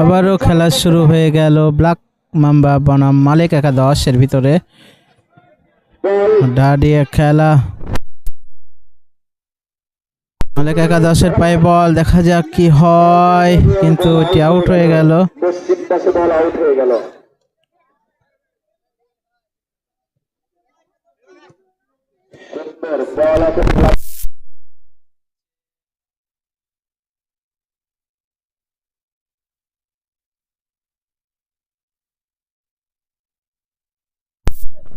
আবারও খেলা শুরু হয়ে গেল ব্ল্যাক মাম্বা বনাম মালিক একাদশের ভিতরে। দাঁড়িয়ে খেলা। মালিক একাদশের পায়ে বল দেখা যাক কি হয় কিন্তু এটি আউট হয়ে গেল। বল আউট হয়ে গেল। বল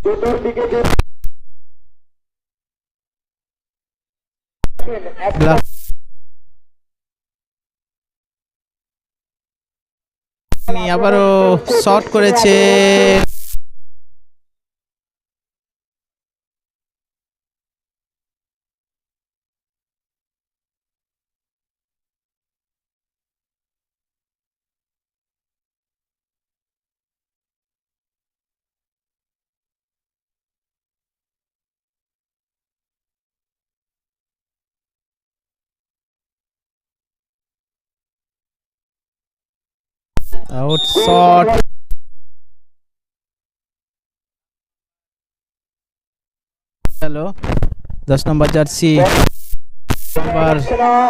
চতুর্দিকে যে আবারও শর্ট করেছে। হ্যালো দশ নম্বর জার্সি।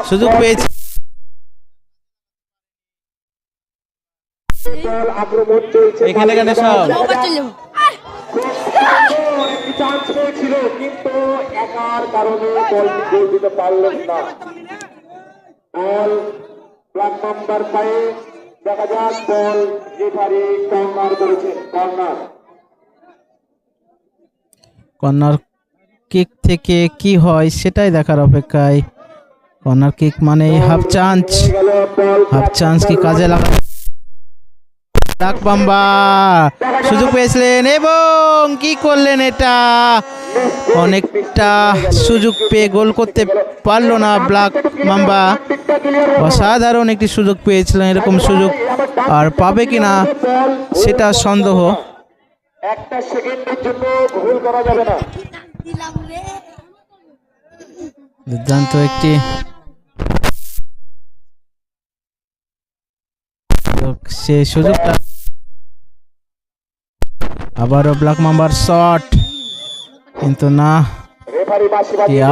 সুযোগ এখানে এখানে সব। কিন্তু কারণে দেখা যাক বল রেফারি কর্নার করেছেন কর্নার। কর্নার কিক থেকে কি হয় সেটাই দেখার অপেক্ষায়। কর্নার কিক মানে হাফ চান্স হাফ চান্স কি কাজে লাগা ডাক বাম্বা। সুযোগ পেয়েছিলেন এবং কি করলেন এটা? অনেকটা সুযোগ পেয়ে গোল করতে পারল না ব্ল্যাক মাম্বা অসাধারণ একটি সুযোগ পেয়েছিলেন এরকম সুযোগ আর পাবে কিনা সেটা সন্দেহ। একটা সেকেন্ডের জন্য ভুল করা যাবে না। দুর্দান্ত একটি তো সে সুযোগটা আবারও ব্ল্যাক মাম্বার শট কিন্তু না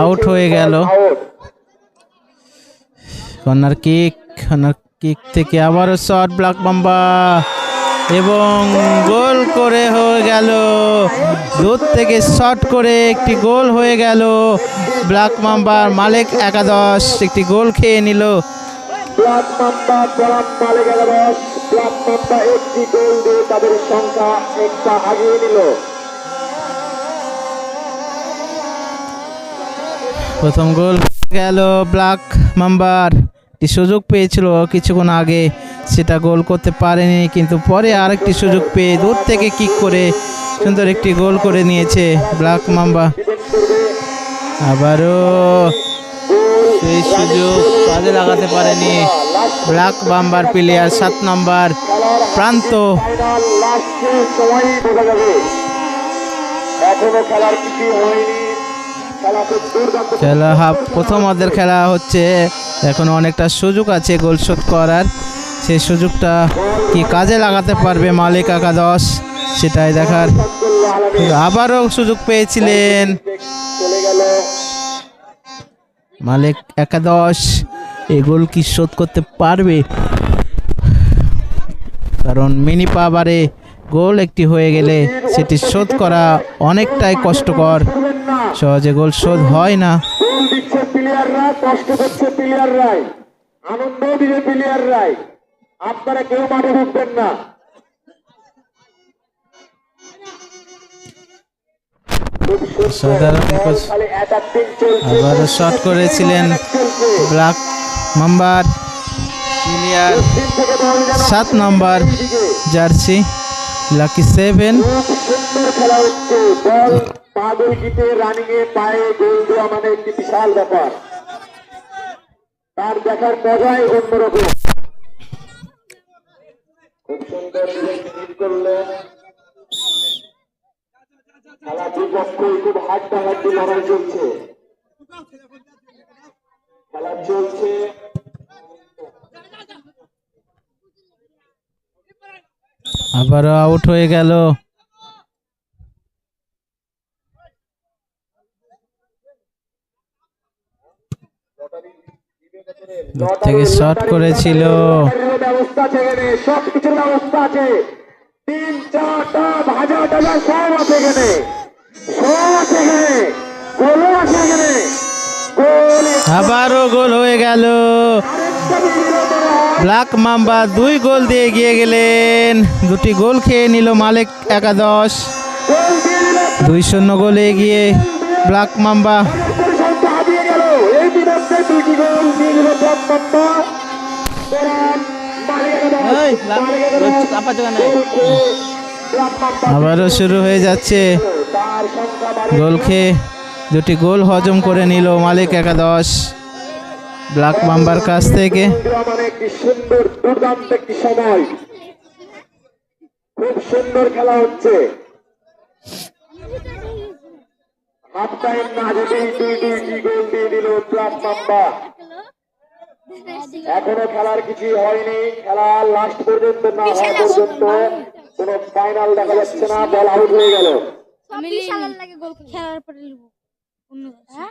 আউট হয়ে গেল। কর্নার কিক কর্নার কিক থেকে আবারও শট ব্ল্যাক মাম্বা এবং গোল করে হয়ে গেল। দূর থেকে শট করে একটি গোল হয়ে গেল। ব্ল্যাক মাম্বার মালিক একাদশ একটি গোল খেয়ে নিল। ব্ল্যাক মালিক একাদশ। মাম্বা একটি গোল দিয়ে তাদের সংখ্যা একটা আগিয়ে নিল। প্রথম গোল গেল ব্ল্যাক মাম্বার সুযোগ পেয়েছিল কিছুক্ষণ আগে, সেটা গোল করতে পারেনি, কিন্তু পরে আরেকটি সুযোগ পেয়ে দূর থেকে কিক করে সুন্দর একটি গোল করে নিয়েছে ব্ল্যাক মাম্বা আবারও সেই সুযোগ কাজে লাগাতে পারেনি। ব্ল্যাক বাম্বার প্লেয়ার সাত নম্বর, প্রান্ত। খেলা হাফ, প্রথম অর্ধের খেলা হচ্ছে। এখন অনেকটা সুযোগ আছে গোল শোধ করার। সেই সুযোগটা কি কাজে লাগাতে পারবে মালিক একাদশ? সেটাই দেখার। আবারও সুযোগ পেয়েছিলেন। চলে গেল মালিক একাদশ এই গোল কি শোধ করতে পারবে? কারণ মিনি পাবারে গোল একটি হয়ে গেলে সেটি শোধ করা অনেকটাই কষ্টকর। সহজে গোল শোধ হয় না। আপনারা কেউ মাঠে ঢুকবেন না। কোচ-। আবারও শট করেছিলেন ব্ল্যাক মাম্বার প্লেয়ার সাত নম্বর জার্সি, লাকি সেভেন তার দেখার মজাই অন্যরকম খুব সুন্দর করলেন খেলা দুপক্ষই খুব হাড্ডাহাড্ডি লড়াই চলছে। খেলা চলছে। আবারও আউট হয়ে গেল। থেকে শট করেছিল। ব্যবস্থা আছে এখানে সব কিছুর ব্যবস্থা আছে। তিন চারটা ভাজা টাজা সব আছে এখানে। সব আছে এখানে। গোলও আছে এখানে। গোল আবারও গোল হয়ে গেল। ব্ল্যাক মাম্বা দুই গোল দিয়ে গিয়ে গেলেন। দুটি গোল খেয়ে নিল মালিক একাদশ। দুই শূন্য গোলে এগিয়ে ব্ল্যাক মাম্বা। হারিয়ে গেল এই বিরুদ্ধে দুইটি গোল দিয়ে খেয়ে ব্লক মাম্বা। আবারও শুরু হয়ে যাচ্ছে। গোল খেয়ে দুটি গোল হজম করে নিল মালিক একাদশ। ব্ল্যাক মাম্বার কাছ থেকে। খুব সুন্দর খেলা হচ্ছে। হাফ টাইম না যেতেই দুই দুইটি গোল দিয়ে দিল ক্লাব মাম্বা এখনও খেলার কিছুই হয়নি। খেলা লাস্ট পর্যন্ত না হওয়া পর্যন্ত কোন ফাইনাল দেখা যাচ্ছে না বল আউট হয়ে গেল। হ্যাঁ?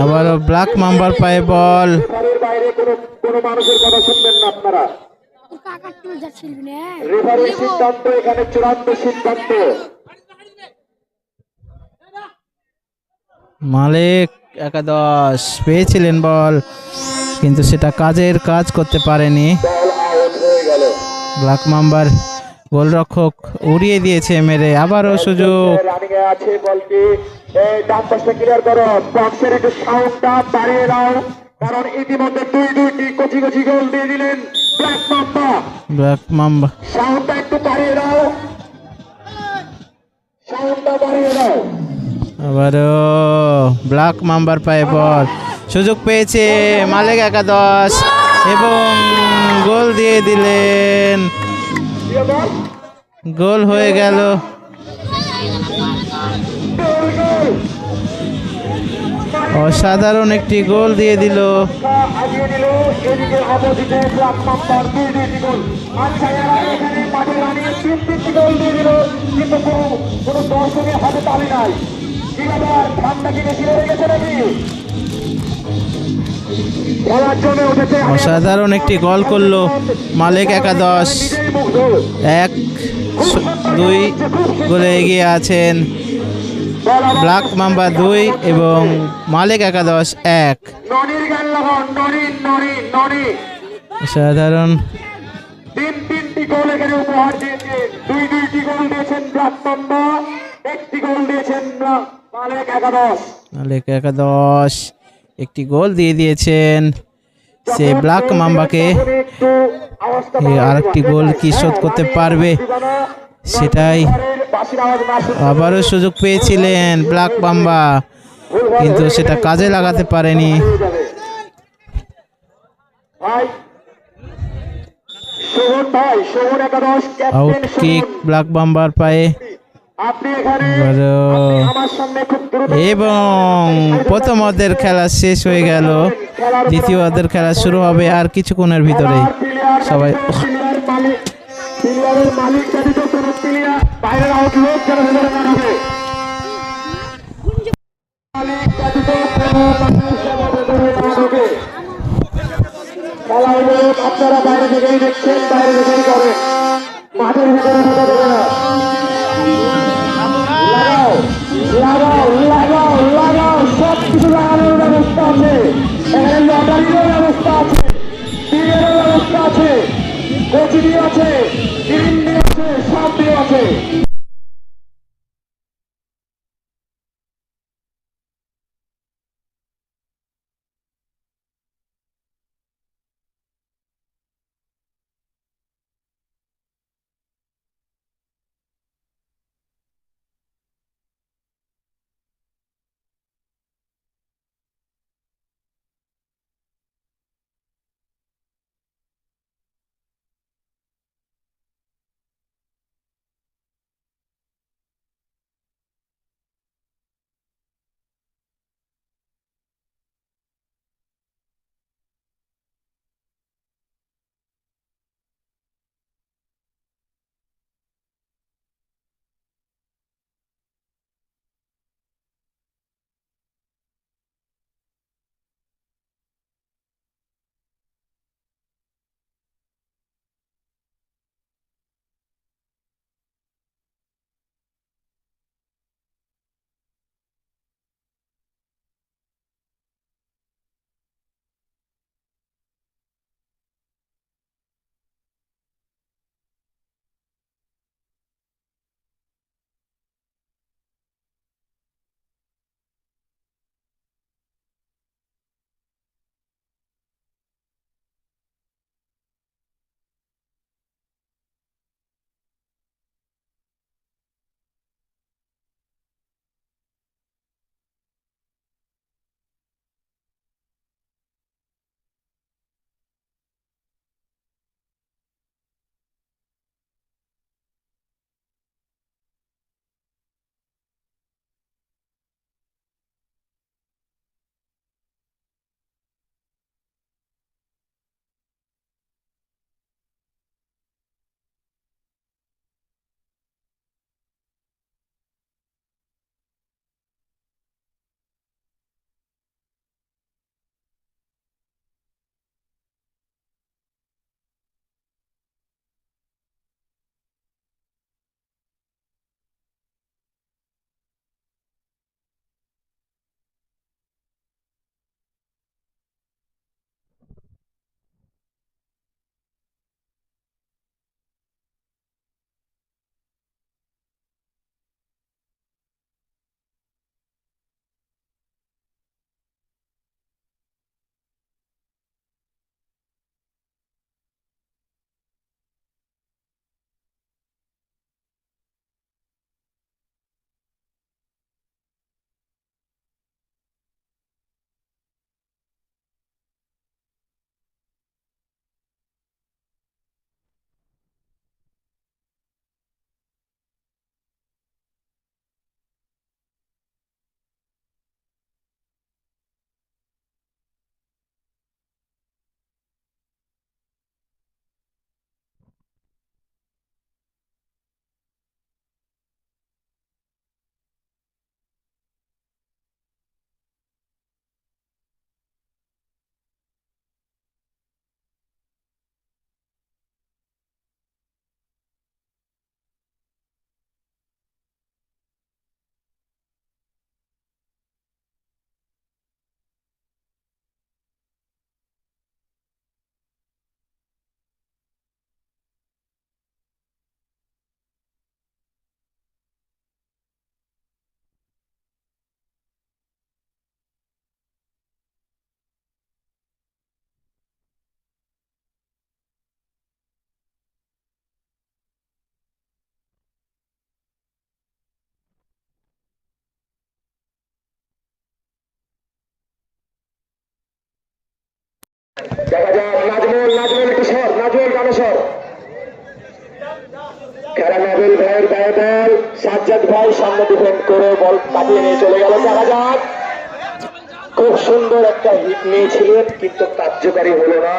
আবারও ব্ল্যাক মাম্বার পায়ে বল বাইরে কোনো কোনো মানুষের কথা শুনবেন না আপনারা। রেফারির সিদ্ধান্ত এখানে চূড়ান্ত সিদ্ধান্ত। মালিক একাদশ পেয়েছিলেন বল, কিন্তু সেটা কাজের কাজ করতে পারেনি। ব্ল্যাক মাম্বার গোলরক্ষক উড়িয়ে দিয়েছে মেরে, আবারও সুযোগ। কারণ ইতিমধ্যে দুই দুইটি কচি কচি গোল দিয়ে দিলেন ব্ল্যাক মাম্বা। ব্ল্যাক মাম্বা সাউন্ডটা একটু বাড়িয়ে দাও। সাউন্ডটা বাড়িয়ে দাও। আবারও ব্ল্যাক মাম্বার পায়ে বল। সুযোগ পেয়েছে মালিক একাদশ এবং গোল দিয়ে দিলেন। গোল হয়ে গেল। অসাধারণ একটি গোল দিয়ে দিল। দর্শকের হাতে তালি নাই। কি ব্যাপার ঠান্ডা কি বেশি হয়ে গেছে নাকি? খেলার জন্য উঠেছে অসাধারণ একটি গোল করল মালিক একাদশ। এক দুই গোলে এগিয়ে আছেন ব্ল্যাক মাম্বা দুই এবং মালিক একাদশ এক। মাম্বা একটি গোল দিয়েছেন মালিক একাদশ। একটি গোল দিয়ে দিয়েছেন সে ব্ল্যাক মাম্বাকে। আরেকটি গোল কি শোধ করতে পারবে? সেটাই আবারও সুযোগ পেয়েছিলেন ব্ল্যাক মাম্বা কিন্তু সেটা কাজে লাগাতে পারেনি। আউট কিক ব্ল্যাক মাম্বার পায়ে। এবং প্রথম অর্ধের খেলা শেষ হয়ে গেল। দ্বিতীয় অর্ধের খেলা শুরু হবে আর কিছুক্ষণের সবাই ভেতরে আপনারা বাইরে থেকেই দেখছেন বাইরে থেকেই করেন। মাঠের ভিতরে লাগাও লাগাও লাগাও সব কিছু লাগানোর ব্যবস্থা আছে। এখানে লটারিরও ব্যবস্থা আছে টিকেরও ব্যবস্থা আছে, কচুরি আছে গ্রিন আছে সব দিয়ে আছে। দেখা যাক, নাজমুল নাজমুল একটু সর, নাজমুল নাজমুল ভাইয়ের গায়ে বল সাজ্জাদ ভাই সামনে ডিফেন্ড করে বল কাটিয়ে নিয়ে চলে গেল, দেখা যাক। খুব সুন্দর একটা হিট নিয়েছিলেন, কিন্তু কার্যকারী হলো না।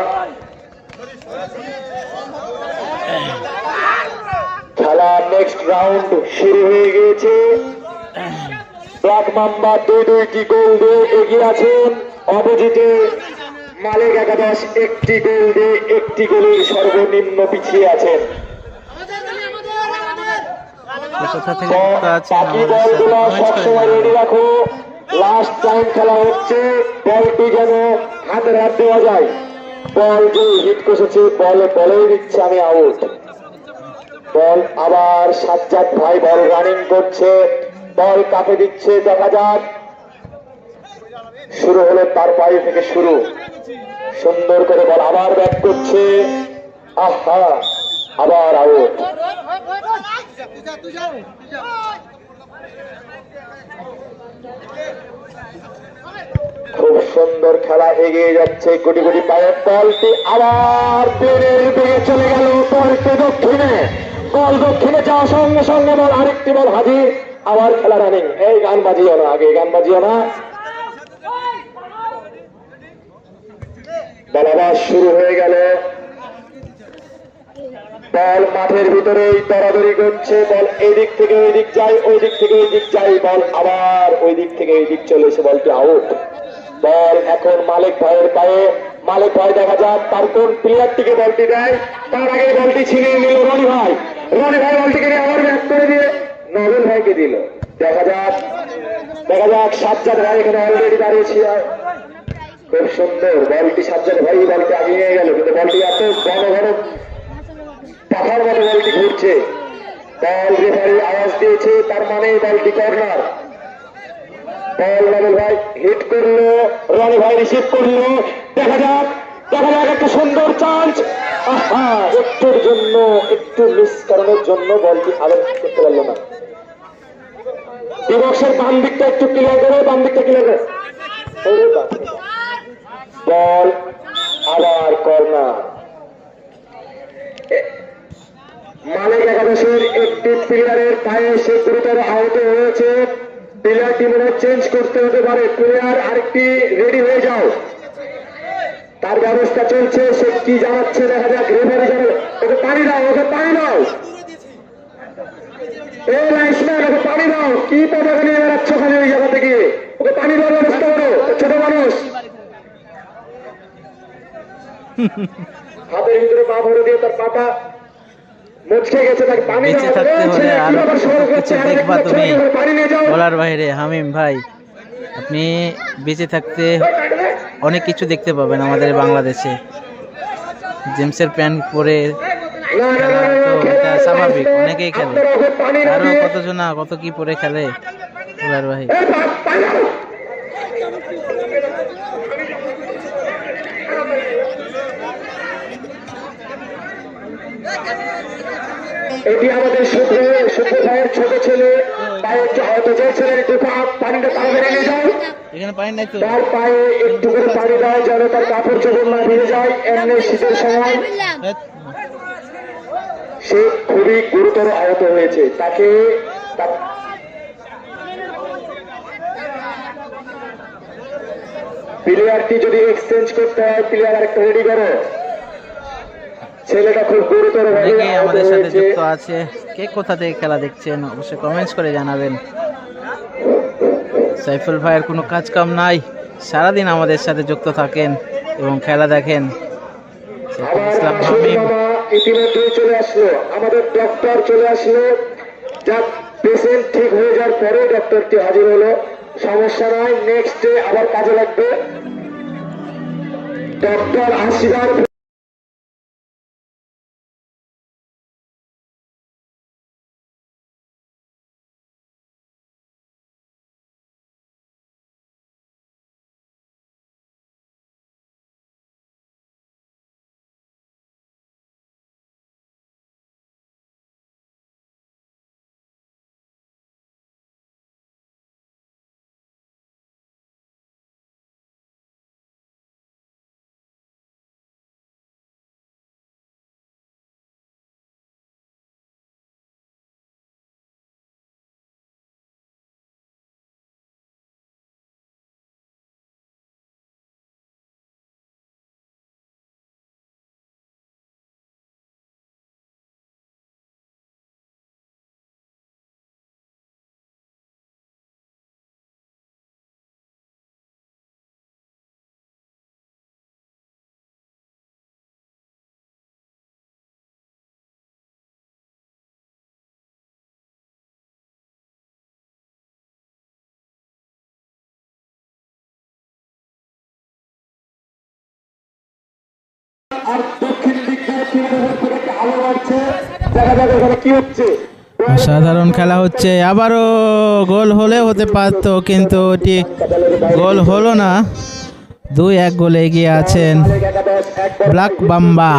খেলা নেক্সট রাউন্ড শুরু হয়ে গিয়েছে। ব্ল্যাক মাম্বা দুই দুইটি গোল দিয়ে এগিয়ে আছেন অপোজিটে মালিক একাদশ একটি গোল দিয়ে একটি গোলের সর্বনিম্ন পিছিয়ে আছেন। কে কোথা থেকে যুক্ত আছেন বাকি আমাদের সাথে বলগুলো কমেন্টস করে সবসময় রেডি রাখো। লাস্ট টাইম খেলা হচ্ছে বলটি যেন হাতের হাত দেওয়া যায়। বল যে হিট কষেছে বলে বলেই দিচ্ছে আমি আউট বল আবার সাজ্জাদ ভাই বল রানিং করছে বল কাকে দিচ্ছে দেখা যাক। শুরু হলো তার পায়ে থেকে শুরু। সুন্দর করে বল, আবার ব্যাট করছে। আহা, আবার আউট। খুব সুন্দর খেলা, এগিয়ে যাচ্ছে কোটি কোটি পায়ের বলটি আবার পেনের দিকে চলে গেল বলটি দক্ষিণে। বল দক্ষিণে যাওয়ার সঙ্গে সঙ্গে বল, আরেকটি বল হাজির। আবার খেলা রানিং এই গান বাজিও না, আগে গান বাজিও না। বল আবার শুরু হয়ে গেল। বল মাঠের ভিতরেই দরাদরি করছে, বল এই দিক থেকে ওই দিক যায় ওই দিক থেকে ওই দিক যায়, বল আবার ওই দিক থেকে এই দিক চলে এসে বলটি আউট বল এখন মালিক ভাইয়ের পায়ে, মালিক ভাই দেখা যাক তার কোন প্লেয়ারটিকে বলটি দেয়। তার আগে বলটি ছিনিয়ে নিল রনি ভাই। রনি ভাই বলটিকে আবার ব্যাক করে দিয়ে নবেল ভাইকে দিল। দেখা যাক দেখা যাক সাজ্জাদ ভাই এখানে অলরেডি দাঁড়িয়েছি খুব সুন্দর বলটি সাজ্জাদ ভাই বলটি আগিয়ে নিয়ে গেল, কিন্তু বলটি এত ঘন ঘন পাখার মতো বলটি ঘুরছে। বল রেফারি আওয়াজ দিয়েছে, তার মানে বলটি কর্নার। বল নবল ভাই হিট করল রনি ভাই রিসিভ করল। দেখা যাক দেখা যাক, একটা সুন্দর চান্স একটুর জন্য, একটু মিস কারণের জন্য বলটি আবার করতে পারল না। বিবক্সের বাম দিকটা একটু ক্লিয়ার করে, বাম দিকটা ক্লিয়ার করে। বল, আবার কর্নার মালিক একাদশের একটি প্লেয়ারের পায়ে সে গুরুতর আহত হয়েছে। প্লেয়ারটি মনে চেঞ্জ করতে হতে পারে। প্লেয়ার আরেকটি রেডি হয়ে যাও। তার ব্যবস্থা চলছে, সে কি জানাচ্ছে দেখা যাক। রেফারি জানাবে ওকে পানি দাও, ওকে পানি দাও। এ লাইসম্যান ওকে পানি দাও। কি পতাকা নিয়ে বেড়াচ্ছ খালি ওই জায়গা থেকে? ওকে পানি দেওয়ার ব্যবস্থা করো। ছোট মানুষ। হাতের ভিতরে পা ভরে দিয়ে তার পাটা মুচকে গেছে তাকে পানি বেঁচে থাকতে হলে আরও কিছু দেখবা তুমি। বলার বাইরে হামিম ভাই আপনি বেঁচে থাকতে অনেক কিছু দেখতে পাবেন আমাদের বাংলাদেশে। জেমসের প্যান্ট পরে স্বাভাবিক অনেকেই খেলে। আরও দিয়ে- কতজন কত কি পরে খেলে বলার ভাই এ, পা- পানি দাও। এটি আমাদের শুক্র শুক্র ভাইয়ের ছোট ছেলে পায়ে একটু আহত ছেলের একটু পা- পানিটা তাড়াতাড়ি নিয়ে যাও তার পায়ে একটু করে পানি দাও যেন তার কাপড় চোপড় না ভিজে যায়। এমনি শীতের সময় সে খুবই গুরুতর আহত হয়েছে। তাকে প্লেয়ারটি যদি এক্সচেঞ্জ করতে হয় প্লেয়ার আরেকটা রেডি করো। ছেলেটা খুব গুরুতর অনেকেই আমাদের সাথে যুক্ত আছে। কে কোথা থেকে খেলা দেখছেন? অবশ্যই কমেন্টস করে জানাবেন। সাইফুল ভাইয়ের কোনো কাজ কাম নাই। সারাদিন আমাদের সাথে যুক্ত থাকেন এবং খেলা দেখেন। ইসলাম হামিম। মামা ইতিমধ্যেই চলে আসলো। আমাদের ডক্টর চলে আসলো। যা পেশেন্ট ঠিক হয়ে যাওয়ার পরে ডক্টরটি হাজির হলো। সমস্যা নয় নেক্সট ডে আবার কাজে লাগবে। ডক্টর আসিবার সাধারণ খেলা হচ্ছে। আবারও গোল হলেও হতে পারতো, কিন্তু এটি গোল হলো না। দুই এক গোলে এগিয়ে আছেন ব্ল্যাক বাম্বা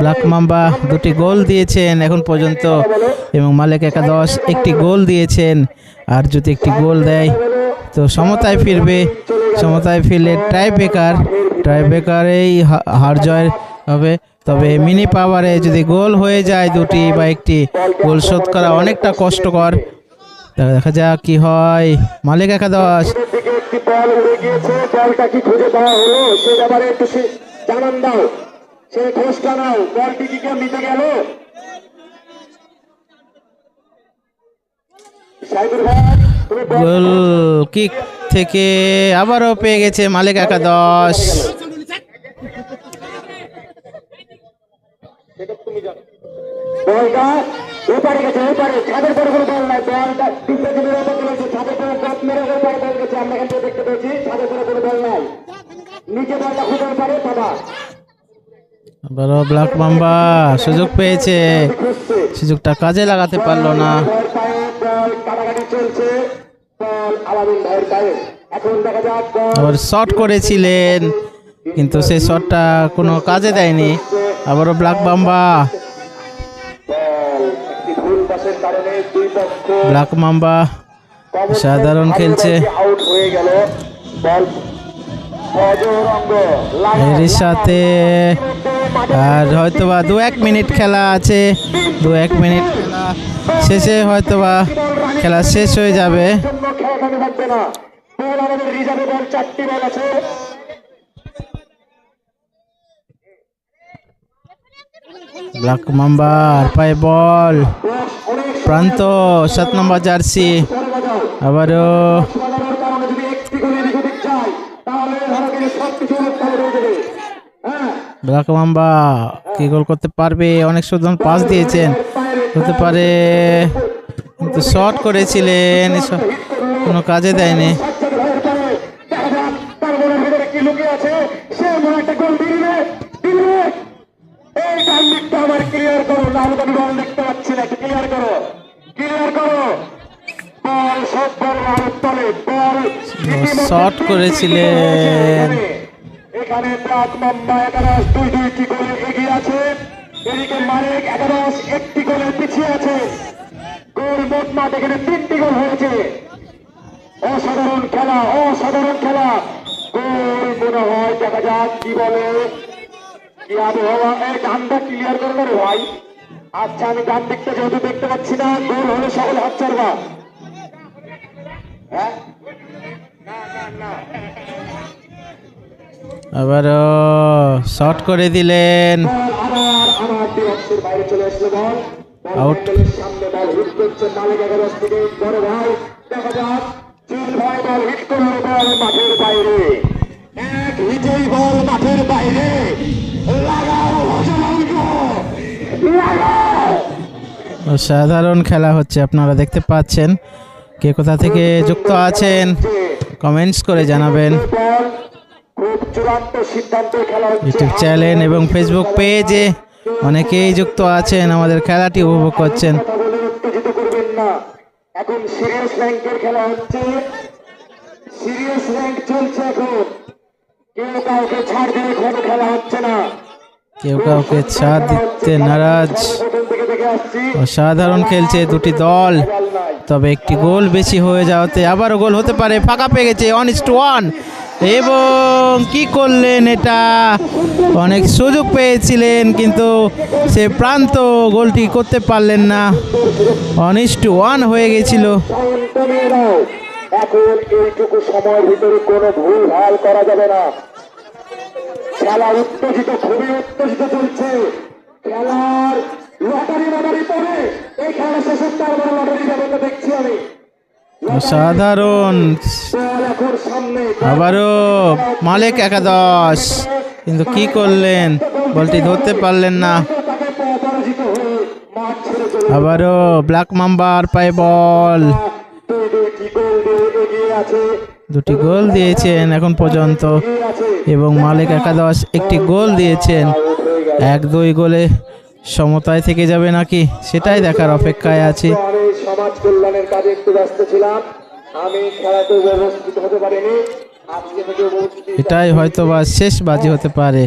ব্ল্যাক মাম্বা দুটি গোল দিয়েছেন এখন পর্যন্ত, এবং মালিক একাদশ একটি গোল দিয়েছেন। আর যদি একটি গোল দেয়। তো সমতায় ফিরবে, সমতায় ফিরলে ট্রাই বেকার ট্রাই বেকারেই হার জয় হবে। তবে মিনি পাওয়ারে যদি গোল হয়ে যায় দুটি বা একটি, গোল শোধ করা অনেকটা কষ্টকর। দেখা যাক কি হয়। মালিক একাদশ। দক্ষিণের দিকে একটি বল উড়ে গিয়েছে বলটা কি খুঁজে পাওয়া হলো সে ব্যাপারে একটু সে- জানান দাও সে খোঁজটা নাও বলটি কি কেউ নিতে গেল সাইদুর ভাই গোল কিক থেকে আবারও পেয়ে গেছে মালিক একাদশ। ব্ল্যাক সুযোগ পেয়েছে। সুযোগটা কাজে লাগাতে পারল না। চলছে। আবার শট করেছিলেন কিন্তু সেই শটটা কোনো কাজে দেয়নি। আবারও ব্ল্যাক বাম্বা ব্ল্যাক মাম্বা সাধারণ খেলছে। এর সাথে আর হয়তোবা দু এক মিনিট খেলা আছে, দু এক মিনিট খেলা শেষে হয়তোবা খেলা শেষ হয়ে যাবে। ব্ল্যাক মাম্বার, পায়ে বল। প্রান্ত, সাত নম্বর জার্সি। আবারও হ্যাঁ। ব্ল্যাক মাম্বা কি গোল করতে পারবে? অনেক সুন্দর পাস দিয়েছেন। হতে পারে কিন্তু শট করেছিলেন এসব কোনো কাজে দেয়নি। শট করেছিলেন। এখানে ব্লাক মাম্বা একাদশ দুই দুইটি গোলে এগিয়ে আছে। এদিকে মালিক একাদশ একটি গোলে পিছিয়ে আছে। গোল মোট মাঠ এখানে তিনটি গোল হয়েছে। অসাধারণ খেলা অসাধারণ খেলা। গোল মনে হয়, দেখা যাক কি বলে। কি আবহাওয়া? এই গানটা ক্লিয়ার করে রে ভাই। আচ্ছা আমি গান দেখতে যেহেতু দেখতে পাচ্ছি না, গোল হলে সকলে হাত ছাড়বা। হ্যাঁ? না না না। আবারও শট করে দিলেন। লাগাও সাধারণ খেলা হচ্ছে, আপনারা দেখতে পাচ্ছেন। কে কোথা থেকে যুক্ত আছেন কমেন্টস করে জানাবেন। চূড়ান্ত সিদ্ধান্তে খেলা ইউটিউব চ্যানেল এবং ফেসবুক পেজে অনেকেই যুক্ত আছেন আমাদের খেলাটি উপভোগ করছেন। উত্তেজিত করবেন না। এখন সিরিয়াস র্যাঙ্কের খেলা হচ্ছে। সিরিয়াস র্যাঙ্ক চলছে এখন। কেউ কাউকে ছাড় দিয়ে কোনো খেলা হচ্ছে না। কেউ কাউকে ছাড় দিতে নারাজ। অসাধারণ খেলছে দুটি দল। তবে একটি গোল বেশি হয়ে যাওয়াতে আবারও গোল হতে পারে। ফাঁকা পেয়ে গেছে ওয়ান ইস টু ওয়ান। এবং কি করলেন এটা? অনেক সুযোগ পেয়েছিলেন, কিন্তু সে প্রান্ত গোলটি করতে পারলেন না। ওয়ান ইস টু ওয়ান হয়ে গেছিল। এখন এইটুকু সময়ের ভিতরে কোনো ভুল ভালো করা যাবে না। খেলা উত্তেজিত, খুবই উত্তেজিত চলছে। খেলার লটারি লটারি এই খেলা শেষের তারপরে লটারি যাবে দেখছি আমি। অসাধারণ আবারও মালিক একাদশ। কিন্তু কি করলেন? বলটি ধরতে পারলেন না। আবারও ব্ল্যাক মাম্বার পায়ে বল। দুটি গোল দিয়েছেন এখন পর্যন্ত। এবং মালিক একাদশ একটি গোল দিয়েছেন। এক দুই গোলে সমতায় থেকে যাবে নাকি? সেটাই দেখার অপেক্ষায় আছি। সমাজ কল্যাণের কাজে একটু ব্যস্ত ছিলাম। আমি খেলাতে উপস্থিত হতে পারিনি। আজকে থেকে এটাই হয়তো বা শেষ বাজি হতে পারে।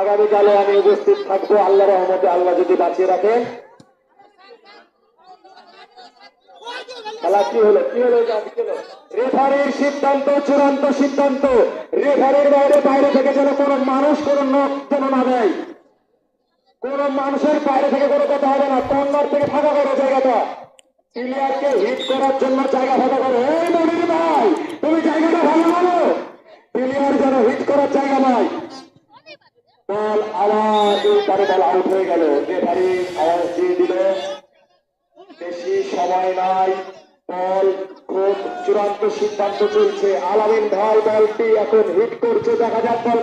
আগামীকালে আমি উপস্থিত থাকব আল্লাহ রহমতে। আল্লাহ যদি বাঁচিয়ে রাখেন। খেলা কি হলো? কি হলো? এটা কি হলো? রেফারির সিদ্ধান্ত চূড়ান্ত সিদ্ধান্ত। রেফারির বাইরে বাইরে থেকে যেন কোনো মানুষ কোনো নখ যেন না দেয় কোন মানুষের বাইরে থেকে কোনো কথা হবে না। কর্নার থেকে ফাঁকা করো জায়গাটা প্লেয়ারকে হিট চূড়ান্ত সিদ্ধান্ত চলছে। আলামিন হিট করছে। দেখা যাক বল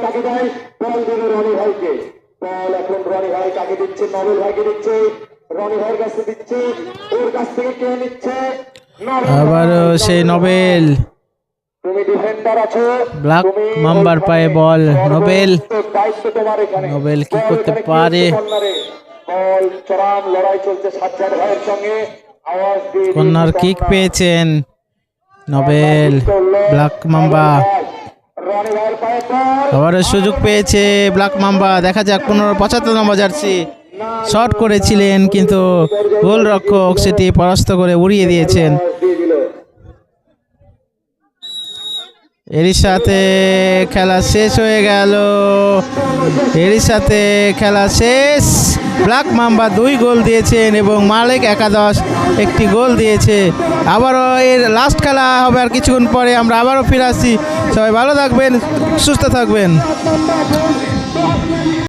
বল এখন ভাই কাকে দিচ্ছে। রনি ভাইয়ের কাছে দিচ্ছে ওর কাছ থেকে কে নিচ্ছে? আবারও সেই নোবেল। তুমি ডিফেন্ডার আছো ব্ল্যাক মাম্বার পায়ে বল। নোবেল। নোবেল কি করতে পারে? হচ্ছে কর্নারে? বল চরম লড়াই চলছে সাজ্জাদ ভাইয়ের সঙ্গে। আওয়াজ দিয়ে কর্নার কিক পেয়েছেন। নোবেল। ব্ল্যাক মাম্বা আবারও সুযোগ পেয়েছে ব্ল্যাক মাম্বা দেখা যাক পনেরো পঁচাত্তর নম্বর জার্সি শট করেছিলেন, কিন্তু গোলরক্ষক সেটি পরাস্ত করে উড়িয়ে দিয়েছেন। এরই সাথে খেলা শেষ হয়ে গেল। এরই সাথে খেলা শেষ। ব্ল্যাক মাম্বা দুই গোল দিয়েছেন এবং মালিক একাদশ একটি গোল দিয়েছে। আবারও এর লাস্ট খেলা হবে আর কিছুক্ষণ পরে আমরা আবারও ফিরে আসছি। সবাই ভালো থাকবেন, সুস্থ থাকবেন।